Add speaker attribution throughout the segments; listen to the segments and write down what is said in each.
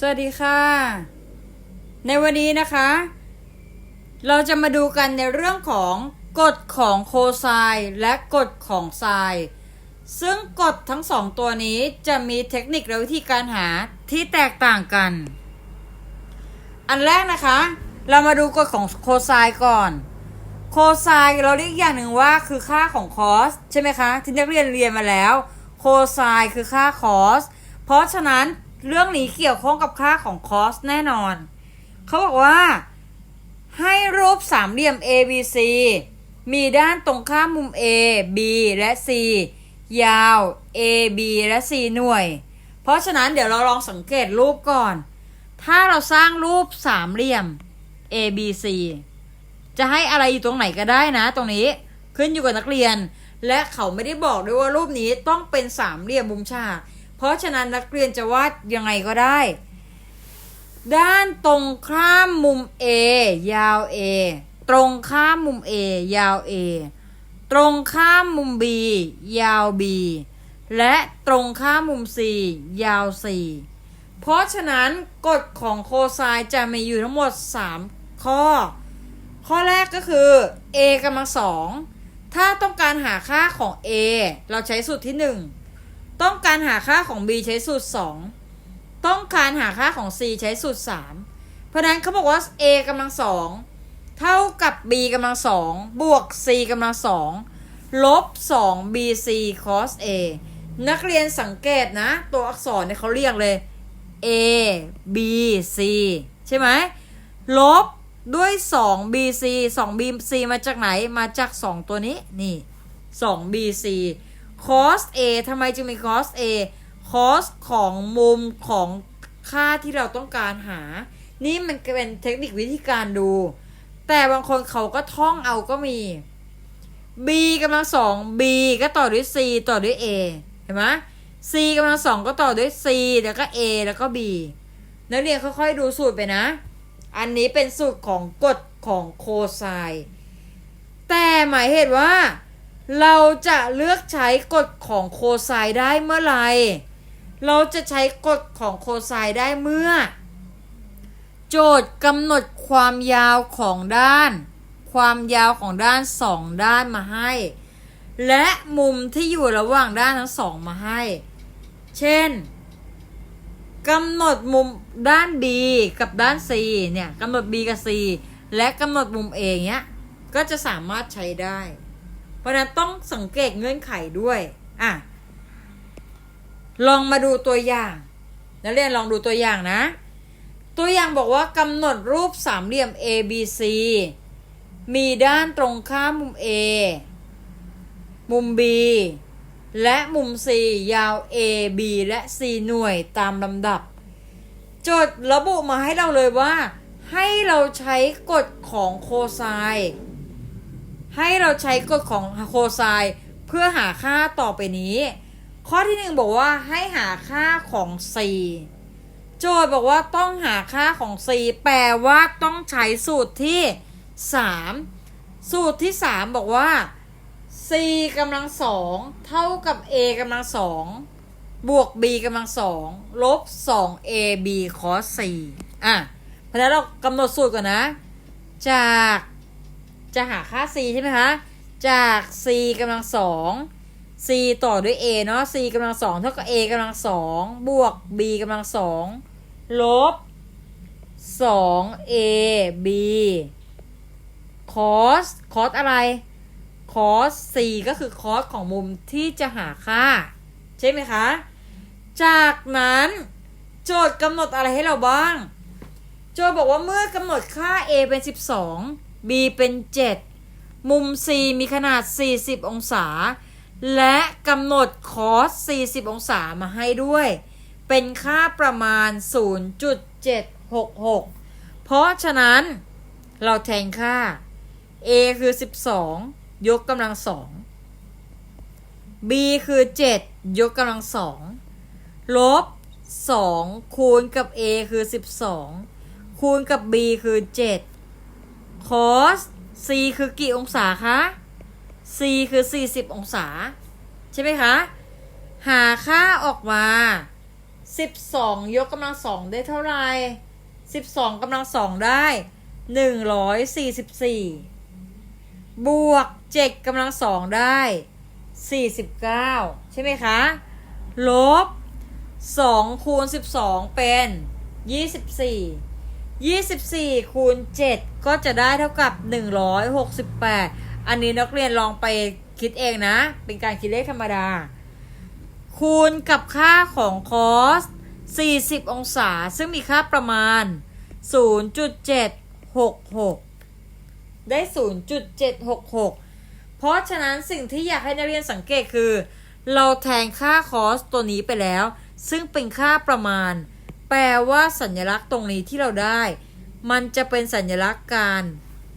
Speaker 1: สวัสดีค่ะ ในวันนี้นะคะ เราจะมาดูกันในเรื่องของกฎของโคไซน์และกฎของไซน์ซึ่งกฎทั้งสองตัวนี้จะมีเทคนิคและวิธีการหาที่แตกต่างกัน อันแรกนะคะ เรามาดูกฎของโคไซน์ก่อน โคไซน์เราเรียกอย่างหนึ่งว่าคือค่าของคอสใช่ไหมคะ ที่นักเรียนเรียนมาแล้ว โคไซน์คือค่าคอสเพราะฉะนั้น เรื่องนี้เกี่ยวข้องกับค่าของคอสแน่นอน เขาบอกว่า ให้รูปสามเหลี่ยม ABC มีด้านตรงข้ามมุม A B และ C ยาว A B และ C หน่วย เพราะฉะนั้นเดี๋ยวเราลองสังเกตรูปก่อน ถ้าเราสร้างรูปสามเหลี่ยม A B C จะให้อะไรอยู่ตรงไหนก็ได้นะ ตรงนี้ขึ้นอยู่กับนักเรียน และเขาไม่ได้บอกด้วยว่ารูปนี้ต้องเป็นสามเหลี่ยมมุมฉาก เพราะฉะนั้นนักเรียนจะวาดยังไงก็ได้ ด้านตรงข้ามมุม A ยาว A ตรงข้ามมุม A ยาว A ตรงข้ามมุม B ยาว B และตรงข้ามมุม C ยาว C เพราะฉะนั้นกฎของโคไซน์จะมีอยู่ทั้งหมด 3 ข้อ ข้อแรกก็คือ a กำลังสองถ้าต้องการหาค่าของ a เราใช้สูตรที่ 1 ต้องการหาค่าของ b ใช้สูตร 2 ต้องการหาค่าของ c ใช้สูตร 3 เพราะนั้นเขาบอกว่า a กำลังสองเท่ากับ b กำลังสองบวก c กำลังสองลบ 2 bc cos a นักเรียนสังเกตนะ ตัวอักษรเนี่ยเขาเรียกเลย a b c ใช่ไหมลบด้วย 2 bc 2 bc มาจากไหนมาจาก 2 ตัวนี้นี่ 2 bc cos a ทำไมจึงมี cos a cos ของมุมของค่าที่เราต้องการหา นี่มันเป็นเทคนิควิธีการดู แต่บางคนเขาก็ท่องเอาก็มี b กำลังสอง b ก็ต่อด้วย c ต่อด้วย a เห็นไหม c กำลังสองก็ต่อด้วย c แล้วก็ a แล้วก็ b นักเรียนค่อยๆดูสูตรไปนะ อันนี้เป็นสูตรของกฎของโคไซน์แต่หมายเหตุว่า เราจะเลือกใช้กฎของโคไซได้เมื่อไหร่เราจะใช้กฎของโคไซได้เมื่อ โจทย์กำหนดความยาวของด้าน ความยาวของด้านสองด้านมาให้ และมุมที่อยู่ระหว่างด้านทั้งสองมาให้ เช่นกำหนดมุมด้าน B กับด้าน C เนี่ยกำหนด B กับ C และกำหนดมุม A เนี้ยก็จะสามารถใช้ได้ ราะฉะนั้นต้องสังเกตเงื่อนไขด้วยอะลองมาดูตัวอย่างนักเรียนลองดูตัวอย่างนะ ตัวอย่างบอกว่ากำหนดรูปสามเหลี่ยม ABC มีด้านตรงข้ามมุม A มุม B และมุม C ยาว A B และ C หน่วยตามลำดับ โจทย์ระบุมาให้เราเลยว่า ให้เราใช้กฎของโคไซน์ ให้เราใช้กฎของโคไซน์เพื่อหาค่าต่อไปนี้ ข้อที่หนึ่งบอกว่าให้หาค่าของ C โจทย์บอกว่าต้องหาค่าของ C แปลว่าต้องใช้สูตรที่ 3 สูตรที่ 3 บอกว่า c กำลังสองเท่ากับ a กำลังสองบวก b กำลังสองลบ 2 ab cos 4อะเพราะนั้นเรากำหนดสูตรก่อนนะ จาก จะหาค่า c ใช่ไหมคะ จาก c กำลังสอง c ต่อด้วย a เนาะ c กำลังสองเท่ากับ a กำลังสองบวก b กำลังสองลบ 2 a b cos cos อะไรคอส c ก็คือคอสของมุมที่จะหาค่า ใช่ไหมคะ จากนั้นโจทย์กำหนดอะไรให้เราบ้าง โจทย์บอกว่าเมื่อกำหนดค่า a เป็น 12 B เป็น 7 มุม C มีขนาด 40 องศา และกำหนดคอส 40 องศามาให้ด้วย เป็นค่าประมาณ 0.766 เพราะฉะนั้นเราแทนค่า A คือ 12 ยกกำลังสอง B คือ 7 ยกกำลังสองลบ 2 คูณกับ A คือ 12 คูณกับ B คือ 7 คอส c คือกี่องศาคะ c คือ 40 องศา ใช่ไหมคะ หาค่าออกมา 12 ยกกำลังสองได้เท่าไหร่ 12กำลังสองได้ 144 บวก 7กำลังสองได้ 49 ใช่ไหมคะ ลบ 2 คูณ 12 เป็น 24 สิบสี่ยี่สิบสี่คูณเจ็ดก็จะได้เท่ากับหนึ่งร้อยหกสิบแปดอันนี้นักเรียนลองไปคิดเองนะ เป็นการคิดเลขธรรมดา คูณกับค่าของคอส 40 องศา ซึ่งมีค่าประมาณ 0.766 ได้ 0.766 เพราะฉะนั้นสิ่งที่อยากให้นักเรียนสังเกตคือ เราแทนค่าคอสตัวนี้ไปแล้ว ซึ่งเป็นค่าประมาณ แปลว่าสัญลักษณ์ตรงนี้ที่เราได้ มันจะเป็นสัญลักษณ์การ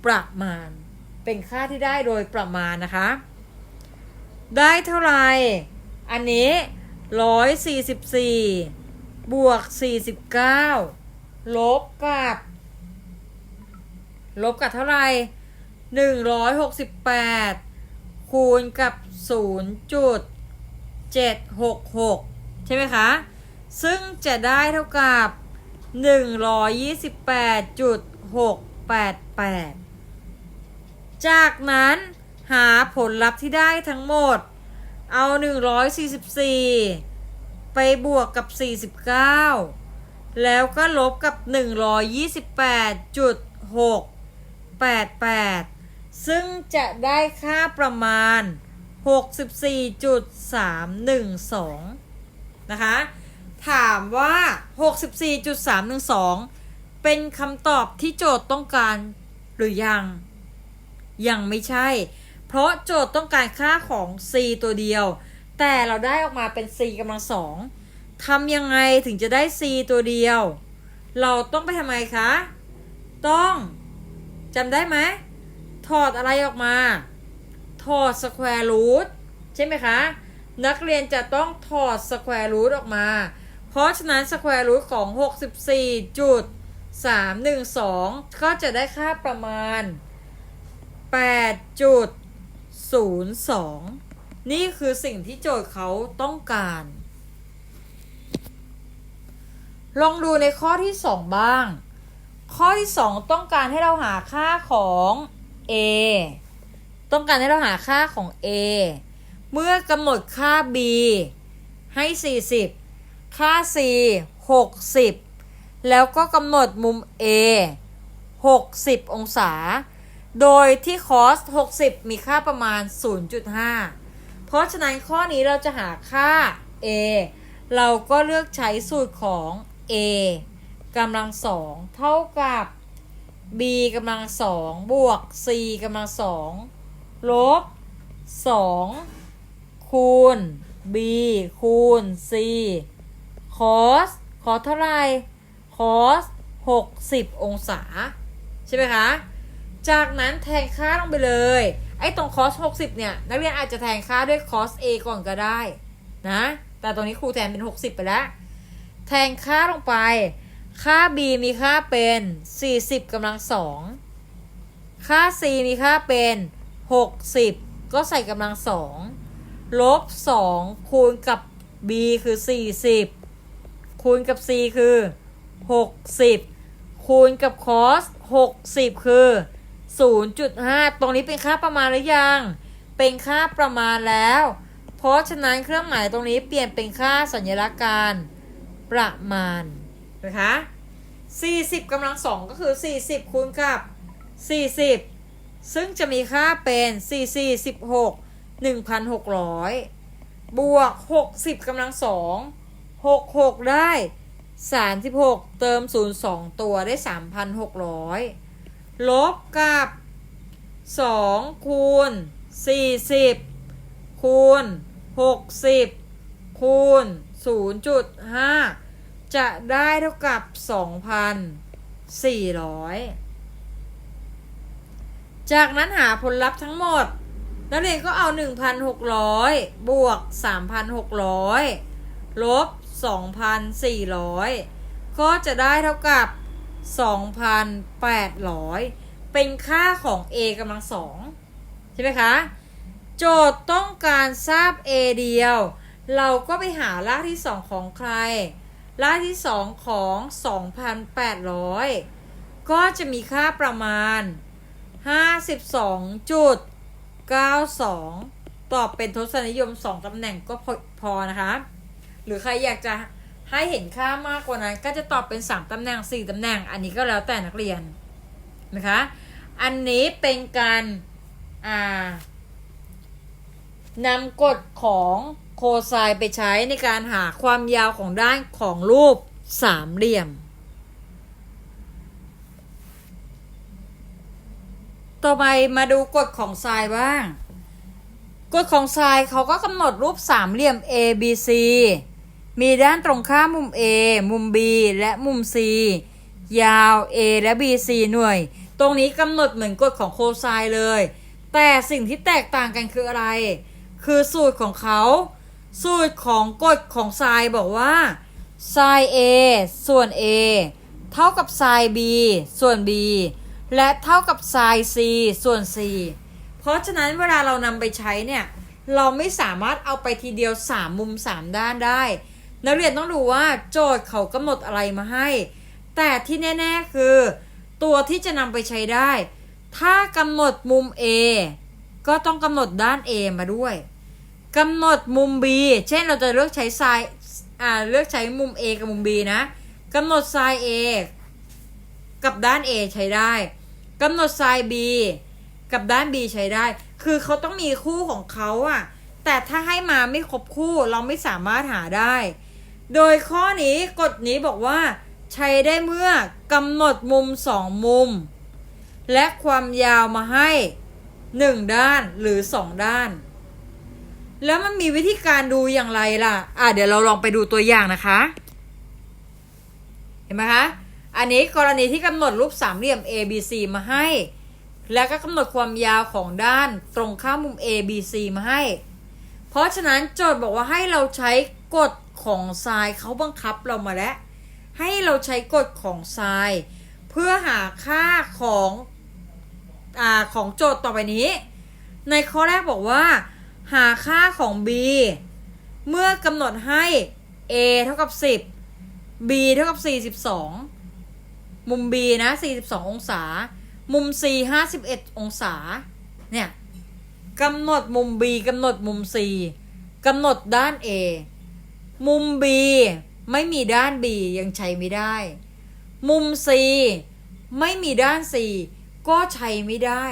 Speaker 1: ประมาณ เป็นค่าที่ได้โดยประมาณนะคะ ได้เท่าไหร่ อันนี้ร้อยสี่สิบสี่บวกสี่สิบเก้าลบกับ ลบกับเท่าไหร่หนึ่งร้อยหกสิบแปดคูณกับศูนย์จุดเจ็ดหกหกใช่ไหมคะ ซึ่งจะได้เท่ากับหนึ่งร้อยยี่สิบแปดจุดหกแปดแปดจากนั้นหาผลลัพธ์ที่ได้ทั้งหมด เอา 144 ไปบวกกับ 49 แล้วก็ลบกับ 128.688 ซึ่งจะได้ค่าประมาณ 64.312 นะคะ ถามว่า 64.312 เป็นคำตอบที่โจทย์ต้องการหรือยัง ยังไม่ใช่ เพราะโจทย์ต้องการค่าของ c ตัวเดียว แต่เราได้ออกมาเป็น c กำลังสองทำยังไงถึงจะได้ c ตัวเดียว เราต้องไปทำไมคะ ต้องจำได้ไหม ถอดอะไรออกมา ถอด square root ใช่ไหมคะ นักเรียนจะต้องถอด square root ออกมา เพราะฉะนั้น square root ของ 64.312 ก็จะได้ค่าประมาณ 8.02 นี่คือสิ่งที่โจทย์เขาต้องการ ลองดูในข้อที่ 2 บ้าง ข้อที่ 2 ต้องการให้เราหาค่าของ a ต้องการให้เราหาค่าของ a เมื่อกำหนดค่า b ให้ 40 ค่า c 60 แล้วก็กำหนดมุม a 60 องศา โดยที่คอส 60 มีค่าประมาณ 0.5 เพราะฉะนั้นข้อนี้เราจะหาค่า a เราก็เลือกใช้สูตรของ a กำลังสองเท่ากับ b กำลังสองบวก c กำลังสองลบ 2 คูณ b คูณ c คอสคอสเท่าไหร่คอส60 องศา ใช่ไหมคะ จากนั้นแทนค่าลงไปเลย ไอ้ตรงคอส60 เนี่ย นักเรียนอาจจะแทนค่าด้วยคอส a ก่อนก็ได้นะ แต่ตรงนี้ครูแทนเป็น 60 ไปแล้ว แทนค่าลงไป ค่า b มีค่าเป็น 40กำลังสอง ค่า c มีค่าเป็น 60 ก็ใส่กำลังสอง ลบ 2 คูณกับ b คือ 40 คูณกับ c คือ 60 คูณกับคอส60 คือ 0.5 ตรงนี้เป็นค่าประมาณหรือยัง เป็นค่าประมาณแล้ว เพราะฉะนั้นเครื่องหมายตรงนี้เปลี่ยนเป็นค่าสัญลักษณ์การประมาณนะคะ40กำลังสองก็คือ 40 คูณกับ 40 ซึ่งจะมีค่าเป็น44 16 1,600 บวก 60กำลังสอง 66ได้36เติม0 2ตัวได้3,600ลบกับ2คูณ40คูณ60คูณ0.5จะได้เท่ากับ2,400จากนั้นหาผลลัพธ์ทั้งหมด นักเรียนก็เอา 1,600 บวก 3,600 ลบ 2,400 ก็จะได้เท่ากับ 2,800 เป็นค่าของ a กำลังสองใช่ไหมคะ โจทย์ต้องการทราบ a เดียว เราก็ไปหารากที่ 2 ของใคร รากที่ 2 ของ 2,800 ก็จะมีค่าประมาณ 52.92 ตอบเป็นทศนิยม 2ตำแหน่งก็พอพอนะคะ รือใครอยากจะให้เห็นค่ามากกว่านั้น ก็จะตอบเป็น 3ตำแหน่ง 4ตำแหน่ง อันนี้ก็แล้วแต่นักเรียนนะคะ อันนี้เป็นการนำกฎของโคไซไปใช้ในการหาความยาวของด้านของรูปสามเหลี่ยม ต่อไปมาดูกฎของไซน์บ้าง กฎของไซน์เขาก็กำหนดรูปสามเหลี่ยม A B C มีด้านตรงข้ามมุม A มุม B และมุม C ยาว A และ B C หน่วย ตรงนี้กำหนดเหมือนกฎของโคไซน์เลย แต่สิ่งที่แตกต่างกันคืออะไร คือสูตรของเขา สูตรของกฎของไซน์บอกว่า sin A ส่วน A เท่ากับ sin B ส่วน B และเท่ากับ sin C ส่วน C เพราะฉะนั้นเวลาเรานำไปใช้เนี่ย เราไม่สามารถเอาไปทีเดียว 3 มุม 3 ด้านได้ นักเรียนต้องดูว่าโจทย์เขากำหนดอะไรมาให้ แต่ที่แน่ๆคือ ตัวที่จะนำไปใช้ได้ ถ้ากำหนดมุม A ก็ต้องกำหนดด้าน A มาด้วยกำหนดมุม B เช่นเราจะเลือกใช้ไซน์อ่าเลือกใช้มุม A กับมุม B นะกำหนดไซน์ A กับด้าน A ใช้ได้กำหนดไซน์ B กับด้าน B ใช้ได้ คือเขาต้องมีคู่ของเขาอะแต่ถ้าให้มาไม่ครบคู่เราไม่สามารถหาได้ โดยข้อนี้กฎนี้บอกว่า ใช้ได้เมื่อกำหนดมุมสองมุม และความยาวมาให้หนึ่งด้านหรือสองด้าน แล้วมันมีวิธีการดูอย่างไรล่ะ อะเดี๋ยวเราลองไปดูตัวอย่างนะคะ เห็นไหมคะ อันนี้กรณีที่กำหนดรูปสามเหลี่ยม A B C มาให้ แล้วก็กำหนดความยาวของด้านตรงข้ามมุม A B C มาให้ เพราะฉะนั้นโจทย์บอกว่าให้เราใช้กฎ ของทรายเขาบังคับเรามาแล้ว ให้เราใช้กฎของทราย เพื่อหาค่าของอ่าของโจทย์ต่อไปนี้ ในข้อแรกบอกว่า หาค่าของ b เมื่อกำหนดให้ a เท่ากับ 10 b เท่ากับ 42 มุม b นะ 42 องศา มุม c 51 องศา เนี่ยกำหนดมุม b กำหนดมุม c กำหนดด้าน a มุม b ไม่มีด้าน b ยังใช้ไม่ได้ มุม c ไม่มีด้าน c ก็ใช้ไม่ได้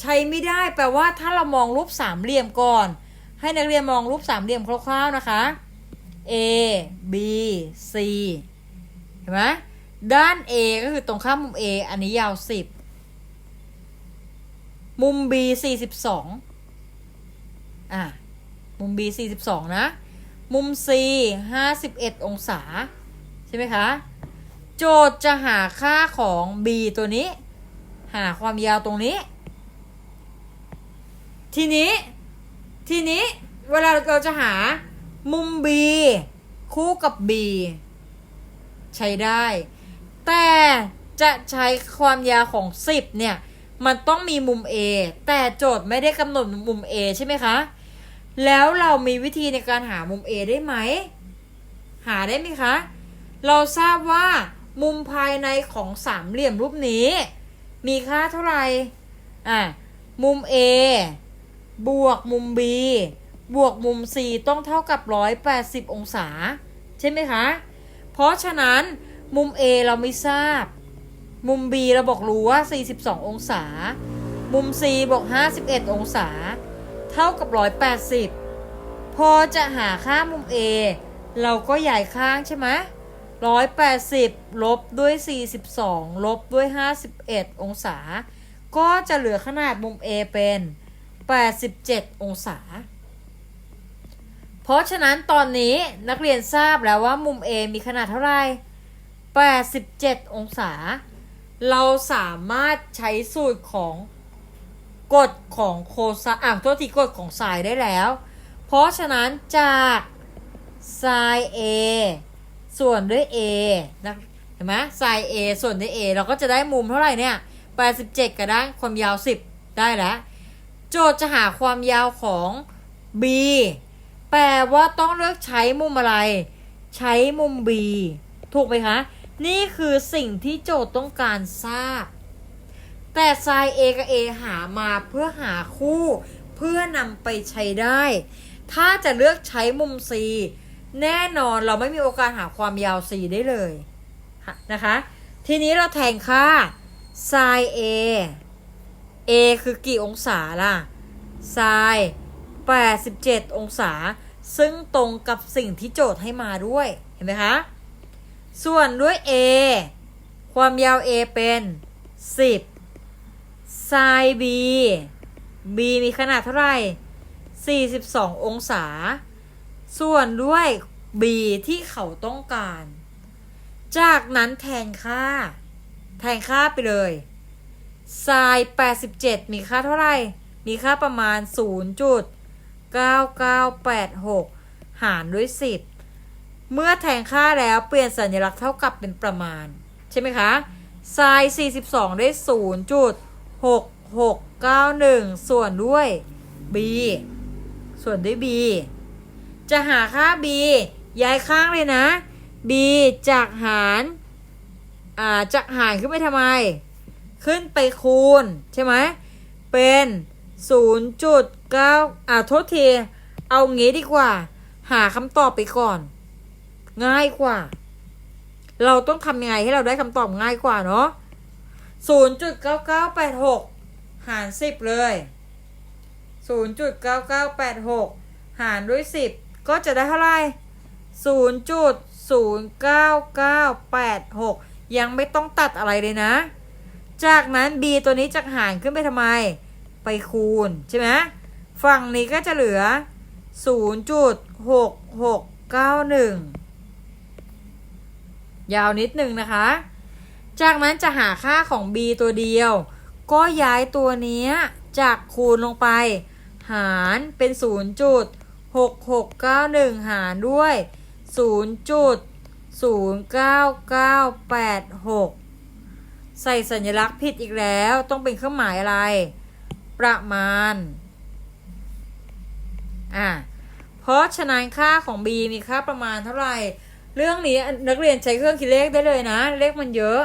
Speaker 1: ใช้ไม่ได้แปลว่าถ้าเรามองรูปสามเหลี่ยมก่อน ให้นักเรียนมองรูปสามเหลี่ยมคร่าวๆนะคะ A B C เห็นไหมด้าน A ก็คือตรงข้ามมุม A อันนี้ยาว 10 มุม B 42อะ มุม B 42นะ มุม C 51 องศา ใช่ไหมคะ โจทย์จะหาค่าของ B ตัวนี้ หาความยาวตรงนี้ ทีนี้ ทีนี้เวลาเราจะหามุม B คู่กับ B ใช้ได้ แต่จะใช้ความยาวของ 10 เนี่ย มันต้องมีมุม A แต่โจทย์ไม่ได้กำหนดมุม A ใช่ไหมคะ แล้วเรามีวิธีในการหามุม A ได้ไหม หาได้ไหมคะ เราทราบว่ามุมภายในของสามเหลี่ยมรูปนี้ มีค่าเท่าไหร่ อะ มุม A บวกมุม B บวกมุม C ต้องเท่ากับ 180 องศา ใช่ไหมคะ เพราะฉะนั้นมุม A เราไม่ทราบ มุม B เราบอกรู้ว่า 42 องศา มุม C บอก 51 องศา เท่ากับ 180 พอจะหาค่ามุม A เราก็ย้ายข้างใช่ไหม180 ลบด้วย 42 ลบด้วย 51 องศา ก็จะเหลือขนาดมุม A เป็น 87 องศา เพราะฉะนั้นตอนนี้นักเรียนทราบแล้วว่ามุม A มีขนาดเท่าไหร่ 87 องศา เราสามารถใช้สูตรของ กฎของโคไซอะโทษทีกฎของไซได้แล้ว เพราะฉะนั้นจากไซน์ A ส่วนด้วย A นะเห็นไหมไซน์ A ส่วนด้วย A เราก็จะได้มุมเท่าไหร่เนี่ย87กับด้านความยาว 10 ได้แล้ว โจทย์จะหาความยาวของ B แปลว่าต้องเลือกใช้มุมอะไร ใช้มุม B ถูกไหมคะ นี่คือสิ่งที่โจทย์ต้องการทราบ แต่ไซน์ A กับ A หามาเพื่อหาคู่เพื่อนำไปใช้ได้ ถ้าจะเลือกใช้มุม C แน่นอนเราไม่มีโอกาสหาความยาว C ได้เลยนะคะ ทีนี้เราแทนค่า sin A A คือกี่องศาล่ะ sin 87 องศา ซึ่งตรงกับสิ่งที่โจทย์ให้มาด้วย เห็นไหมคะ ส่วนด้วย A ความยาว A เป็น 10 sin B B มีขนาดเท่าไหร่ 42 องศา ส่วนด้วย B ที่เขาต้องการ จากนั้นแทนค่า แทนค่าไปเลย sin 87 มีค่าเท่าไหร่ มีค่าประมาณ 0.9986 หารด้วย 10 เมื่อแทนค่าแล้วเปลี่ยนสัญลักษณ์เท่ากับเป็นประมาณ ใช่ไหมคะ sin 42 ได้ 6691 ส่วนด้วย b ส่วนด้วย b จะหาค่า b ย้ายข้างเลยนะ b จากหารอ่าจากหารขึ้นไปทำไม ขึ้นไปคูณ ใช่ไหม เป็น 0.9 อ่าโทษทีเอางี้ดีกว่า หาคำตอบไปก่อน ง่ายกว่า เราต้องทำยังไงให้เราได้คำตอบง่ายกว่าเนาะ 0.9986 หาร 10 เลย 0.9986 หารด้วย 10 ก็จะได้เท่าไหร่0.09986 ยังไม่ต้องตัดอะไรเลยนะ จากนั้น b ตัวนี้จากหารขึ้นไปทำไม ไปคูณใช่ไหมฝั่งนี้ก็จะเหลือ 0.6691 ยาวนิดนึงนะคะ จากนั้นจะหาค่าของ b ตัวเดียว ก็ย้ายตัวนี้จากคูณลงไป หารเป็น 0.6691 หารด้วย 0.09986 ใส่สัญลักษณ์ผิดอีกแล้วต้องเป็นเครื่องหมายอะไร ประมาณ อะเพราะฉะนั้นค่าของ b มีค่าประมาณเท่าไหร่ เรื่องนี้นักเรียนใช้เครื่องคิดเลขได้เลยนะ เลขมันเยอะ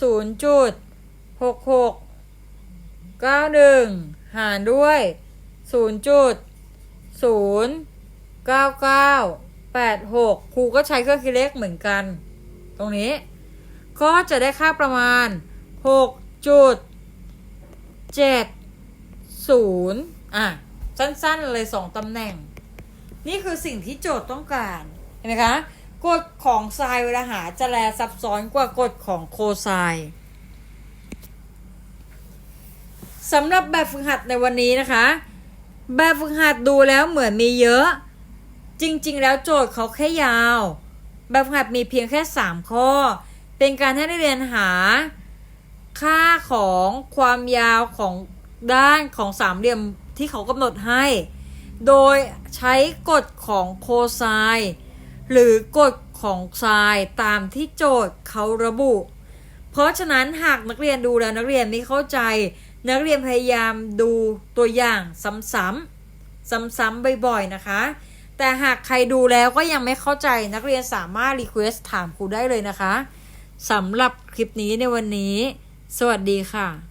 Speaker 1: 0.6691หารด้วย0.09986ครูก็ใช้เครื่องคิดเลขเหมือนกัน ตรงนี้ ก็จะได้ค่าประมาณ6.70อะ สั้นๆเลย2ตำแหน่ง นี่คือสิ่งที่โจทย์ต้องการ เห็นไหมคะ กฎของไซน์เวลาหาจะแลซับซ้อนกว่ากฎของโคไซน์สำหรับแบบฝึกหัดในวันนี้นะคะ แบบฝึกหัดดูแล้วเหมือนมีเยอะ จริง ๆ แล้วโจทย์เขาแค่ยาว แบบฝึกหัดมีเพียงแค่ 3 ข้อ เป็นการให้นักเรียนหา ค่าของความยาวของด้านของสามเหลี่ยมที่เขากำหนดให้ โดยใช้กฎของโคไซน์ หรือกฎของไซน์ตามที่โจทย์เขาระบุ เพราะฉะนั้นหากนักเรียนดูแล้วนักเรียนไม่เข้าใจ นักเรียนพยายามดูตัวอย่างซ้ำๆซ้ำๆบ่อยๆนะคะ แต่หากใครดูแล้วก็ยังไม่เข้าใจนักเรียนสามารถรีเควสถามครูได้เลยนะคะสำหรับคลิปนี้ในวันนี้ สวัสดีค่ะ